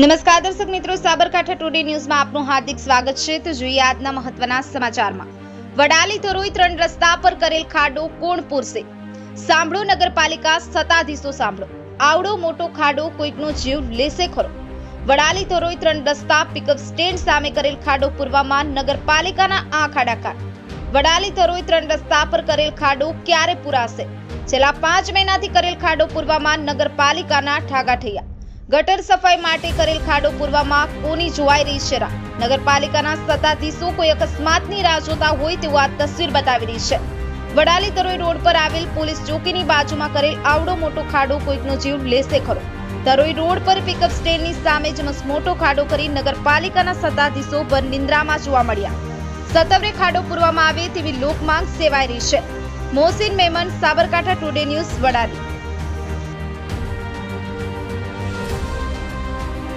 નમસ્કાર દર્શક મિત્રો, સાબરકાંઠા ટુડે ન્યૂઝમાં આપનું હાર્દિક સ્વાગત છે. તો જોઈએ આજના મહત્વના સમાચારમાં. વડાલી ધરોઈ ત્રણ રસ્તા પર કરેલ ખાડો કોણ પૂરશે? સાંભળો, નગરપાલિકા સત્તાધીશો સાંભળો. આવડો, મોટો ખાડો કોઈકનો જીવ લેશે ખરો? વડાલી ધરોઈ ત્રણ રસ્તા પિકઅપ સ્ટેન્ડ સામે કરેલ ખાડો પૂરવામાં નગરપાલિકાના આંખ આડાકાર વડાલી ધરોઈ ત્રણ રસ્તા પર કરેલ ખાડો ક્યારે પૂરાશે? છેલ્લા પાંચ મહિનાથી કરેલ ખાડો પૂરવામાં નગરપાલિકાના ઠાગા ઠૈયા. ગટર સફાઈ માટે કરેલ ખાડો પૂરવામાં કોની જોવાઈ રહી છે નગરપાલિકાના સત્તાધીશો કોઈ અકસ્માતની રાહ જોતા હોય તેવું આ તસવીર બતાવી રહી છે. વડાલી તરોઈ રોડ પર આવેલ પોલીસ ચોકીની બાજુમાં કરેલ આવડો મોટો ખાડો કોઈકનો જીવ લેશે ખરો. તરોઈ રોડ પર પિકઅપ સ્ટેન્ડની સામે જ મોટો ખાડો કરી નગરપાલિકાના સત્તાધીશો પર નિંદ્રામાં જોવા મળ્યા. સતવરે ખાડો પૂરવામાં આવે તેવી લોકમાંગ સેવાઈ રહી છે. Mohsin Memon, Sabarkantha today news Vadali.